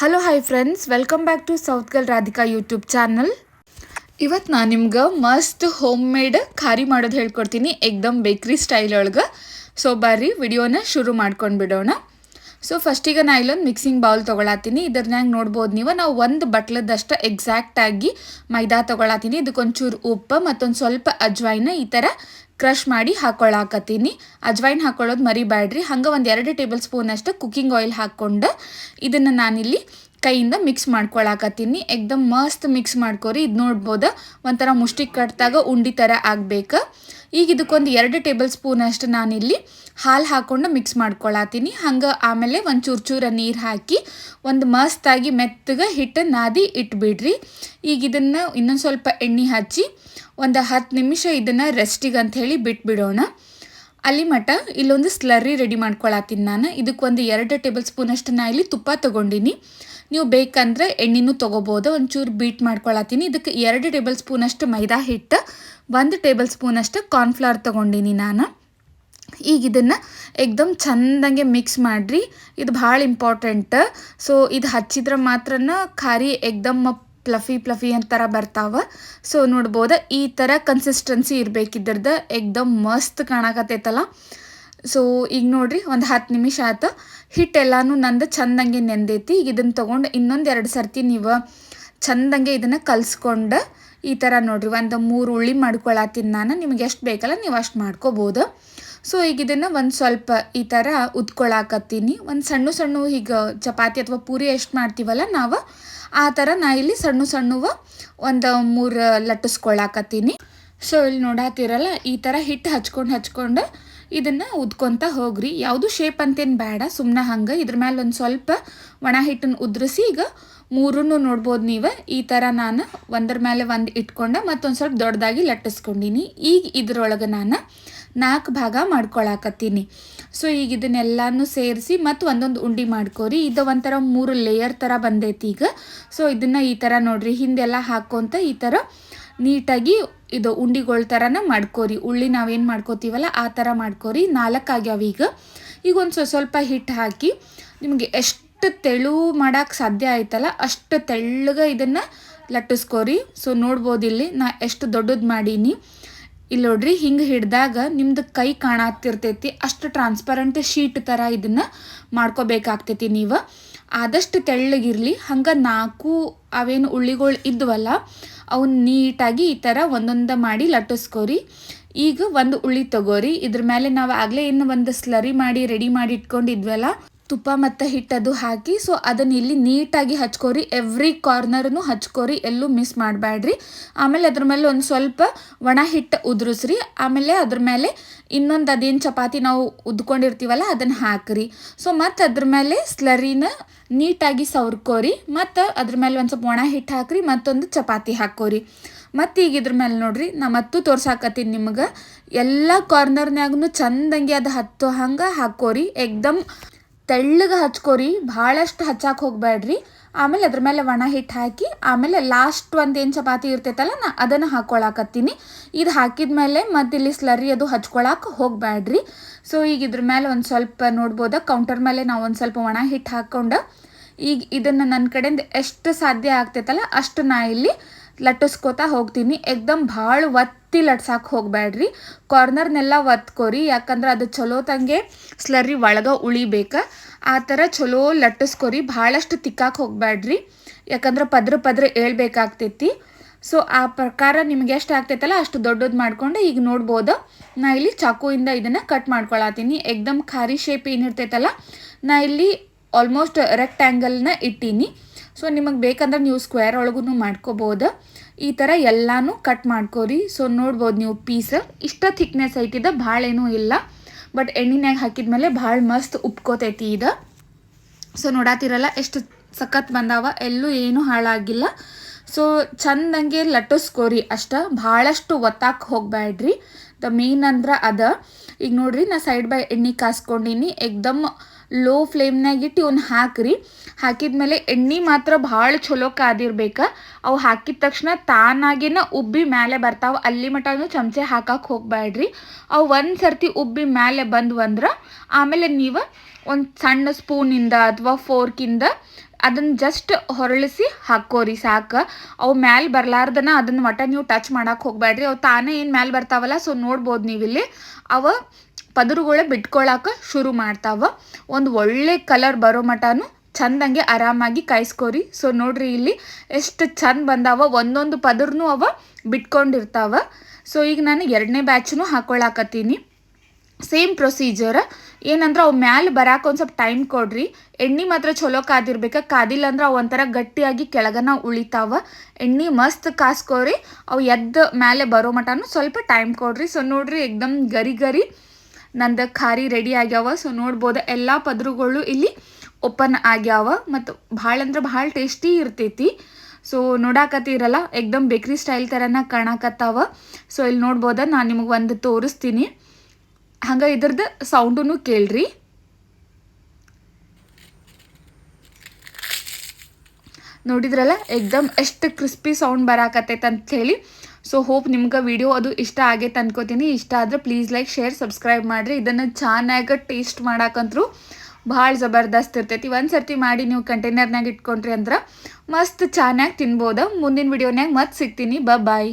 Hello hi friends welcome back to south girl Radhika YouTube channel ಇವತ್ತು ನಾನು ನಿಮ್ಗೆ ಮಸ್ತ್ ಹೋಮ್ ಮೇಡ್ ಖಾರಿ ಮಾಡೋದು ಹೇಳ್ಕೊಡ್ತೀನಿ. ಎಕ್ದಮ್ ಬೇಕ್ರಿ ಸ್ಟೈಲ್ ಒಳಗೆ. ಸೊ ಬರ್ರಿ, ವಿಡಿಯೋನ ಶುರು ಮಾಡ್ಕೊಂಡು ಬಿಡೋಣ ಸೊ ಫಸ್ಟಿಗೆ ನಾ ಇಲ್ಲೊಂದು ಮಿಕ್ಸಿಂಗ್ ಬೌಲ್ ತೊಗೊಳತ್ತೀನಿ ಇದ್ರನ್ಯಾಗ ನೋಡ್ಬೋದು ನೀವು. ನಾವು ಒಂದು ಬಟ್ಲದಷ್ಟು ಎಕ್ಸಾಕ್ಟಾಗಿ ಮೈದಾ ತೊಗೊಳತ್ತೀನಿ ಇದಕ್ಕೊಂಚೂರು ಉಪ್ಪು ಮತ್ತೊಂದು ಸ್ವಲ್ಪ ಅಜ್ವಾಯಿನ ಈ ಥರ ಕ್ರಷ್ ಮಾಡಿ ಹಾಕೊಳ್ಳಾಕತ್ತೀನಿ ಅಜ್ವೈನ್ ಹಾಕೊಳ್ಳೋದು ಮರಿಬೇಡ್ರಿ ಹಂಗೆ ಒಂದು ಎರಡು ಟೇಬಲ್ ಸ್ಪೂನ್ ಅಷ್ಟು ಕುಕ್ಕಿಂಗ್ ಆಯಿಲ್ ಹಾಕ್ಕೊಂಡು ಇದನ್ನು ನಾನಿಲ್ಲಿ ಕೈಯಿಂದ ಮಿಕ್ಸ್ ಮಾಡ್ಕೊಳಕತ್ತೀನಿ. ಎಕ್ದಮ್ ಮಸ್ತ್ ಮಿಕ್ಸ್ ಮಾಡ್ಕೊರಿ, ಇದು ನೋಡ್ಬೋದು? ಒಂಥರ ಮುಷ್ಟಿ ಕಟ್ಟಿದಾಗ ಉಂಡಿ ಥರ ಆಗಬೇಕು. ಈಗ ಇದಕ್ಕೊಂದು ಎರಡು ಟೇಬಲ್ ಸ್ಪೂನ್ ಅಷ್ಟು ನಾನಿಲ್ಲಿ ಹಾಲು ಹಾಕ್ಕೊಂಡು ಮಿಕ್ಸ್ ಮಾಡ್ಕೊಳತ್ತೀನಿ. ಹಂಗೆ ಆಮೇಲೆ ಒಂದು ಚೂರು ಚೂರ ನೀರು ಹಾಕಿ ಒಂದು ಮಸ್ತಾಗಿ ಮೆತ್ತಗೆ ಹಿಟ್ಟು ನಾದಿ ಇಟ್ಬಿಡ್ರಿ. ಈಗ ಇದನ್ನು ಇನ್ನೊಂದು ಸ್ವಲ್ಪ ಎಣ್ಣೆ ಹಚ್ಚಿ ಒಂದು ಹತ್ತು ನಿಮಿಷ ಇದನ್ನು ರೆಸ್ಟಿಗೆ ಅಂತ ಹೇಳಿ ಬಿಟ್ಬಿಡೋಣ. ಅಲ್ಲಿ ಮಟ ಇಲ್ಲೊಂದು ಸ್ಲರ್ರಿ ರೆಡಿ ಮಾಡ್ಕೊಳತ್ತೀನಿ ನಾನು. ಇದಕ್ಕೆ ಒಂದು ಎರಡು ಟೇಬಲ್ ಸ್ಪೂನ್ ಅಷ್ಟು ನಾ ಇಲ್ಲಿ ತುಪ್ಪ ತೊಗೊಂಡಿನಿ. ನೀವು ಬೇಕಂದ್ರೆ ಎಣ್ಣೆನೂ ತೊಗೋಬೋದು. ಒಂಚೂರು ಬೀಟ್ ಮಾಡ್ಕೊಳತ್ತೀನಿ. ಇದಕ್ಕೆ ಎರಡು ಟೇಬಲ್ ಸ್ಪೂನ್ ಅಷ್ಟು ಮೈದಾ ಹಿಟ್ಟು, ಒಂದು ಟೇಬಲ್ ಸ್ಪೂನ್ ಅಷ್ಟು ಕಾರ್ನ್ಫ್ಲವರ್ ತೊಗೊಂಡಿನಿ ನಾನು. ಈಗ ಇದನ್ನು ಎಕ್ದಮ್ ಚಂದಂಗೆ ಮಿಕ್ಸ್ ಮಾಡಿರಿ. ಇದು ಭಾಳ ಇಂಪಾರ್ಟೆಂಟ್ ಸೊ ಇದು ಹಚ್ಚಿದ್ರೆ ಮಾತ್ರನ ಖಾರಿ ಎಕ್ದಮ್ ಪ್ಲಫಿ ಪ್ಲಫಿ ಅಂತರ ಬರ್ತಾವ. ಸೊ ನೋಡ್ಬೋದು, ಈ ಥರ ಕನ್ಸಿಸ್ಟೆನ್ಸಿ ಇರಬೇಕಿದ್ರದ್ದು ಎಕ್ದಮ್ ಮಸ್ತ್ ಕಾಣಕತ್ತೈತಲ್ಲ. ಸೊ ಈಗ ನೋಡ್ರಿ, ಒಂದು ಹತ್ತು ನಿಮಿಷ ಆಯ್ತು ಹಿಟ್ಟೆಲ್ಲನೂ ನಂದು ಚಂದಂಗೆ ನೆಂದೈತಿ. ಈಗ ಇದನ್ನು ತೊಗೊಂಡು ಇನ್ನೊಂದು ಎರಡು ಸರ್ತಿ ನೀವು ಚಂದಂಗೆ ಇದನ್ನು ಕಲಿಸ್ಕೊಂಡು ಈ ಥರ ನೋಡ್ರಿ, ಒಂದು ಮೂರು ಉಳ್ಳಿ ಮಾಡ್ಕೊಳತ್ತೀನಿ ನಾನು. ನಿಮ್ಗೆ ಎಷ್ಟು ಬೇಕಲ್ಲ ನೀವು ಅಷ್ಟು ಮಾಡ್ಕೋಬೋದು. ಸೊ ಈಗ ಇದನ್ನು ಒಂದು ಸ್ವಲ್ಪ ಈ ಥರ ಉದ್ಕೊಳಕತ್ತೀನಿ. ಒಂದು ಸಣ್ಣ ಸಣ್ಣ ಈಗ ಚಪಾತಿ ಅಥವಾ ಪೂರಿ ಎಷ್ಟು ಮಾಡ್ತೀವಲ್ಲ ನಾವು, ಆ ಥರ ನಾ ಇಲ್ಲಿ ಸಣ್ಣ ಸಣ್ಣವ ಒಂದು ಮೂರು ಲಟ್ಟಿಸ್ಕೊಳಕತ್ತೀನಿ. ಸೊ ಇಲ್ಲಿ ನೋಡಾತಿರಲ್ಲ, ಈ ಥರ ಹಿಟ್ಟು ಹಚ್ಕೊಂಡು ಹಚ್ಕೊಂಡು ಇದನ್ನು ಉದ್ಕೊತ ಹೋಗ್ರಿ. ಯಾವುದು ಶೇಪ್ ಅಂತೇನು ಬೇಡ ಸುಮ್ಮನೆ ಹಂಗೆ. ಇದ್ರ ಮೇಲೆ ಒಂದು ಸ್ವಲ್ಪ ಒಣ ಹಿಟ್ಟನ್ನು ಉದ್ರಿಸಿ ಈಗ ಮೂರನ್ನು ನೋಡ್ಬೋದು ನೀವು. ಈ ಥರ ನಾನು ಒಂದ್ರ ಮೇಲೆ ಒಂದು ಇಟ್ಕೊಂಡೆ ಮತ್ತೊಂದು ಸ್ವಲ್ಪ ದೊಡ್ಡದಾಗಿ ಲಟ್ಟಿಸ್ಕೊಂಡಿನಿ. ಈಗ ಇದ್ರೊಳಗೆ ನಾನು ನಾಲ್ಕು ಭಾಗ ಮಾಡ್ಕೊಳಕತ್ತೀನಿ. ಸೊ ಈಗ ಇದನ್ನೆಲ್ಲಾನು ಸೇರಿಸಿ ಮತ್ತು ಒಂದೊಂದು ಉಂಡಿ ಮಾಡ್ಕೋರಿ. ಇದು ಒಂಥರ ಮೂರು ಲೇಯರ್ ಥರ ಬಂದೈತಿ ಈಗ. ಸೊ ಇದನ್ನು ಈ ಥರ ನೋಡಿರಿ. ಹಿಂದೆಲ್ಲ ಹಾಕ್ಕೊಂತ ಈ ಥರ ನೀಟಾಗಿ ಇದು ಉಂಡಿಗಳ ಥರನ ಮಾಡ್ಕೋರಿ. ಉಳ್ಳಿ ನಾವೇನು ಮಾಡ್ಕೋತೀವಲ್ಲ ಆ ಥರ ಮಾಡ್ಕೋರಿ. ನಾಲ್ಕು ಆಗ್ಯಾವ ಈಗ. ಈಗ ಒಂದು ಸ್ವಲ್ಪ ಹಿಟ್ಟು ಹಾಕಿ ನಿಮಗೆ ಎಷ್ಟು ತೆಳು ಮಾಡೋಕ್ಕೆ ಸಾಧ್ಯ ಆಯ್ತಲ್ಲ ಅಷ್ಟು ತೆಳ್ಳಗೆ ಇದನ್ನು ಲಟ್ಟಿಸ್ಕೋರಿ. ಸೊ ನೋಡ್ಬೋದಿಲ್ಲಿ ನಾ ಎಷ್ಟು ದೊಡ್ಡದು ಮಾಡೀನಿ. ಇಲ್ಲಿ ನೋಡ್ರಿ, ಹಿಂಗೆ ಹಿಡ್ದಾಗ ನಿಮ್ದು ಕೈ ಕಾಣತ್ತಿರ್ತೈತಿ ಅಷ್ಟು ಟ್ರಾನ್ಸ್ಪರೆಂಟ್ ಶೀಟ್ ಥರ ಇದನ್ನು ಮಾಡ್ಕೋಬೇಕಾಗ್ತೈತಿ ನೀವು. ಆದಷ್ಟು ತೆಳ್ಳಗಿರಲಿ, ಹಂಗೆ ನಾಲ್ಕು ಅವೇನು ಉಳ್ಳಿಗಳು ಇದ್ವಲ್ಲ ಅವು ನೀಟಾಗಿ ಈ ಥರ ಒಂದೊಂದು ಮಾಡಿ ಲಟ್ಟಿಸ್ಕೋರಿ. ಈಗ ಒಂದು ಉಳ್ಳಿ ತಗೋರಿ, ಇದ್ರ ಮೇಲೆ ನಾವು ಆಗಲೇ ಇನ್ನು ಒಂದು ಸ್ಲರಿ ಮಾಡಿ ರೆಡಿ ಮಾಡಿ ಇಟ್ಕೊಂಡಿದ್ವಲ್ಲ ತುಪ್ಪ ಮತ್ತು ಹಿಟ್ಟದು ಹಾಕಿ ಸೊ ಅದನ್ನು ಇಲ್ಲಿ ನೀಟಾಗಿ ಹಚ್ಕೋರಿ. ಎವ್ರಿ ಕಾರ್ನರ್ನು ಹಚ್ಕೋರಿ, ಎಲ್ಲೂ ಮಿಸ್ ಮಾಡಬೇಡ್ರಿ ಆಮೇಲೆ ಅದ್ರ ಮೇಲೆ ಒಂದು ಸ್ವಲ್ಪ ಒಣ ಹಿಟ್ಟು ಉದುರಿಸ್ರಿ. ಆಮೇಲೆ ಅದ್ರ ಮೇಲೆ ಇನ್ನೊಂದು ಅದೇನು ಚಪಾತಿ ನಾವು ಉದ್ಕೊಂಡಿರ್ತೀವಲ್ಲ, ಅದನ್ನು ಹಾಕ್ರಿ. ಸೊ ಮತ್ತು ಅದ್ರ ಮೇಲೆ ಸ್ಲರಿನ ನೀಟಾಗಿ ಸವರ್ಕೋರಿ. ಮತ್ತು ಅದ್ರ ಮೇಲೆ ಒಂದು ಸ್ವಲ್ಪ ಒಣ ಹಿಟ್ಟು ಹಾಕ್ರಿ, ಮತ್ತೊಂದು ಚಪಾತಿ ಹಾಕೋರಿ ಮತ್ತು ಈಗ ಇದ್ರ ಮೇಲೆ ನೋಡ್ರಿ ನಾ ತೋರ್ಸಾಕತ್ತೀನಿ ನಿಮಗೆ. ಎಲ್ಲ ಕಾರ್ನರ್ನಾಗೂ ಚಂದಂಗೆ ಅದು ಹತ್ತು ಹಂಗೆ ಹಾಕೋರಿ ಎಕ್ದಮ್ ತೆಳ್ಳಗೆ ಹಚ್ಕೋರಿ, ಭಾಳಷ್ಟು ಹಚ್ಚಕ್ಕೆ ಹೋಗ್ಬೇಡ್ರಿ ಆಮೇಲೆ ಅದ್ರ ಮೇಲೆ ಒಣ ಹಿಟ್ಟು ಹಾಕಿ, ಆಮೇಲೆ ಲಾಸ್ಟ್ ಒಂದು ಏನು ಚಪಾತಿ ಇರ್ತೈತಲ್ಲ ನಾ ಅದನ್ನು ಹಾಕ್ಕೊಳಕತ್ತೀನಿ ಇದು ಹಾಕಿದ ಮೇಲೆ ಮತ್ತು ಇಲ್ಲಿ ಸ್ಲರಿ ಅದು ಹಚ್ಕೊಳಕ್ಕೆ ಹೋಗಬೇಡ್ರಿ ಸೊ ಈಗ ಇದ್ರ ಮೇಲೆ ಒಂದು ಸ್ವಲ್ಪ ನೋಡ್ಬೋದ ಕೌಂಟರ್ ಮೇಲೆ ನಾವು ಒಂದು ಸ್ವಲ್ಪ ಒಣ ಹಿಟ್ಟು ಹಾಕ್ಕೊಂಡು ಈಗ ಇದನ್ನು ನನ್ನ ಕಡೆಯಿಂದ ಎಷ್ಟು ಸಾಧ್ಯ ಆಗ್ತೈತಲ್ಲ ಅಷ್ಟು ನಾ ಇಲ್ಲಿ ಲಟ್ಟಿಸ್ಕೋತಾ ಹೋಗ್ತೀನಿ. ಎಕ್ದಮ್ ಭಾಳ ಒತ್ತಿ ಲಟ್ಸಕ್ಕೆ ಹೋಗಬೇಡ್ರಿ ಕಾರ್ನರ್ನೆಲ್ಲ ಒತ್ಕೋರಿ, ಯಾಕಂದ್ರೆ ಅದು ಚಲೋ ತಂಗೆ. ಸ್ಲರಿ ಒಳಗೆ ಉಳಿಬೇಕು. ಆ ಥರ ಚಲೋ ಲಟ್ಟಿಸ್ಕೋರಿ, ಭಾಳಷ್ಟು ತಿಕ್ಕಾಕೆ ಹೋಗಬೇಡ್ರಿ ಯಾಕಂದ್ರೆ ಪದ್ರ ಪದ್ರ ಏಳ್ಬೇಕಾಗ್ತೈತಿ ಸೊ ಆ ಪ್ರಕಾರ ನಿಮ್ಗೆ ಎಷ್ಟು ಆಗ್ತೈತಲ್ಲ, ಅಷ್ಟು ದೊಡ್ಡದು ಮಾಡ್ಕೊಂಡು ಈಗ ನೋಡ್ಬೋದು. ನಾ ಇಲ್ಲಿ ಚಾಕುವಿಂದ ಇದನ್ನು ಕಟ್ ಮಾಡ್ಕೊಳತ್ತೀನಿ. ಎಕ್ದಮ್ ಖಾರಿ ಶೇಪ್ ಏನಿರ್ತೈತಲ್ಲ ನಾ ಇಲ್ಲಿ ಆಲ್ಮೋಸ್ಟ್ ರೆಕ್ಟ್ಯಾಂಗಲ್ನ ಇಟ್ಟೀನಿ. ಸೊ ನಿಮಗೆ ಬೇಕಂದ್ರೆ ನೀವು ಸ್ಕ್ವೇರ್ ಒಳಗೂ ಮಾಡ್ಕೋಬೋದು. ಈ ಥರ ಎಲ್ಲನೂ ಕಟ್ ಮಾಡ್ಕೋರಿ ಸೊ ನೋಡ್ಬೋದು ನೀವು ಪೀಸ್ ಇಷ್ಟ ಥಿಕ್ನೆಸ್ ಐತಿದ ಭಾಳ ಏನೂ ಇಲ್ಲ. ಬಟ್ ಎಣ್ಣಿನಾಗ ಹಾಕಿದ್ಮೇಲೆ ಭಾಳ ಮಸ್ತ್ ಉಪ್ಕೋತೈತಿ ಇದು. ಸೊ ನೋಡಾತಿರಲ್ಲ ಎಷ್ಟು ಸಖತ್ ಬಂದಾವ. ಎಲ್ಲೂ ಏನೂ ಹಾಳಾಗಿಲ್ಲ. ಸೊ ಚಂದಂಗೆ ಲಟ್ಟಿಸ್ಕೋರಿ ಅಷ್ಟ. ಭಾಳಷ್ಟು ಒತ್ತಾಕ್ ಹೋಗಬೇಡ್ರಿ ದ ಮೇನ್ ಅಂದ್ರೆ ಅದ. ಈಗ ನೋಡ್ರಿ ನಾ ಸೈಡ್ ಬೈ ಎಣ್ಣೆ ಕಾಸ್ಕೊಂಡಿನಿ. ಎಕ್ದಮ್ ಲೋ ಫ್ಲೇಮ್ನಾಗ ಇಟ್ಟು ಇವ್ನ ಹಾಕ್ರಿ. ಹಾಕಿದ್ಮೇಲೆ ಎಣ್ಣೆ ಮಾತ್ರ ಭಾಳ ಚಲೋ ಕಾದಿರ್ಬೇಕು. ಅವು ಹಾಕಿದ ತಕ್ಷಣ ತಾನಾಗಿನ ಉಬ್ಬಿ ಮೇಲೆ ಬರ್ತಾವೆ. ಅಲ್ಲಿ ಮಟನು ಚಮಚೆ ಹಾಕಕ್ಕೆ ಹೋಗಬೇಡ್ರಿ ಅವು ಒಂದು ಸರ್ತಿ ಉಬ್ಬಿ ಮೇಲೆ ಬಂದು ಅಂದ್ರೆ ಆಮೇಲೆ ನೀವು ಒಂದು ಸಣ್ಣ ಸ್ಪೂನಿಂದ ಅಥವಾ ಫೋರ್ಕಿಂದ ಅದನ್ನು ಜಸ್ಟ್ ಹೊರಳಿಸಿ ಹಾಕೋರಿ ಸಾಕು. ಅವು ಮ್ಯಾಲೆ ಬರಲಾರ್ದನ ಅದನ್ನು ಮಟ ನೀವು ಟಚ್ ಮಾಡಕ್ಕೆ ಹೋಗ್ಬೇಡ್ರಿ ಅವು ತಾನೇ ಏನು ಮ್ಯಾಲೆ ಬರ್ತಾವಲ್ಲ ಸೊ ನೋಡ್ಬೋದು ನೀವಿಲ್ಲಿ. ಅವ ಪದರುಗಳ ಬಿಟ್ಕೊಳಕ ಶುರು ಮಾಡ್ತಾವ. ಒಂದು ಒಳ್ಳೆ ಕಲರ್ ಬರೋ ಮಟನು ಚಂದಂಗೆ ಆರಾಮಾಗಿ ಕಾಯಿಸ್ಕೋರಿ. ಸೊ ನೋಡ್ರಿ ಇಲ್ಲಿ ಎಷ್ಟು ಚಂದ ಬಂದಾವ. ಒಂದೊಂದು ಪದರ್ನು ಅವ ಬಿಟ್ಕೊಂಡಿರ್ತಾವ. ಸೊ ಈಗ ನಾನು ಎರಡನೇ ಬ್ಯಾಚ್ನು ಹಾಕೊಳಕತ್ತೀನಿ. ಸೇಮ್ ಪ್ರೊಸೀಜರ್ ಏನಂದ್ರೆ ಅವು ಮ್ಯಾಲೆ ಬರಾಕ ಒಂದು ಸ್ವಲ್ಪ ಟೈಮ್ ಕೊಡ್ರಿ. ಎಣ್ಣೆ ಮಾತ್ರ ಚಲೋ ಕಾದಿರ್ಬೇಕು. ಕಾದಿಲ್ಲ ಅಂದ್ರೆ ಅವು ಒಂಥರ ಗಟ್ಟಿಯಾಗಿ ಕೆಳಗನ ಉಳಿತಾವ. ಎಣ್ಣೆ ಮಸ್ತ್ ಕಾಸ್ಕೋರಿ. ಅವು ಎದ್ದ ಮ್ಯಾಲೆ ಬರೋ ಮಟನು ಸ್ವಲ್ಪ ಟೈಮ್ ಕೊಡ್ರಿ. ಸೊ ನೋಡ್ರಿ, ಎಕ್ದಮ್ ಗರಿ ಗರಿ. ನಂದು ಖಾರಿ ರೆಡಿ ಆಗ್ಯಾವ. ಸೊ ನೋಡ್ಬೋದು ಎಲ್ಲ ಪದರುಗಳು ಇಲ್ಲಿ ಓಪನ್ ಆಗ್ಯಾವ. ಮತ್ತು ಭಾಳ ಅಂದ್ರೆ ಭಾಳ ಟೇಸ್ಟಿ ಇರ್ತೈತಿ. ಸೊ ನೋಡಾಕತ್ತಿರಲ್ಲ, ಎಕ್ದಮ್ ಬೇಕ್ರಿ ಸ್ಟೈಲ್ ಥರನ ಕಾಣಕತ್ತಾವ. ಸೊ ಇಲ್ಲಿ ನೋಡ್ಬೋದ, ನಾನು ನಿಮಗೆ ಒಂದು ತೋರಿಸ್ತೀನಿ. ಹಂಗೆ ಇದ್ರದ್ದು ಸೌಂಡೂ ಕೇಳ್ರಿ. ನೋಡಿದ್ರಲ್ಲ, ಎಕ್ದಮ್ ಎಷ್ಟು ಕ್ರಿಸ್ಪಿ ಸೌಂಡ್ ಬರಾಕತ್ತೈತೆ ಅಂತ ಹೇಳಿ. ಸೊ ಹೋಪ್ ನಿಮ್ಗೆ ವಿಡಿಯೋ ಅದು ಇಷ್ಟ ಆಗೈತೆ ಅನ್ಕೋತೀನಿ. ಇಷ್ಟ ಆದರೆ ಪ್ಲೀಸ್ ಲೈಕ್ ಶೇರ್ ಸಬ್ಸ್ಕ್ರೈಬ್ ಮಾಡಿರಿ. ಇದನ್ನು ಚೆನ್ನಾಗಿ ಟೇಸ್ಟ್ ಮಾಡಾಕಂತ್ರು ಭಾಳ ಜಬರ್ದಸ್ತ್ ಇರ್ತೈತಿ. ಒಂದು ಸರ್ತಿ ಮಾಡಿ ನೀವು ಕಂಟೈನರ್ನಾಗ ಇಟ್ಕೊಂಡ್ರಿ ಅಂದ್ರೆ ಮಸ್ತ್ ಚೆನ್ನಾಗಿ ತಿನ್ಬೋದು. ಮುಂದಿನ ವಿಡಿಯೋನ್ಯಾಗ ಮತ್ತೆ ಸಿಗ್ತೀನಿ. ಬ ಬಾಯ್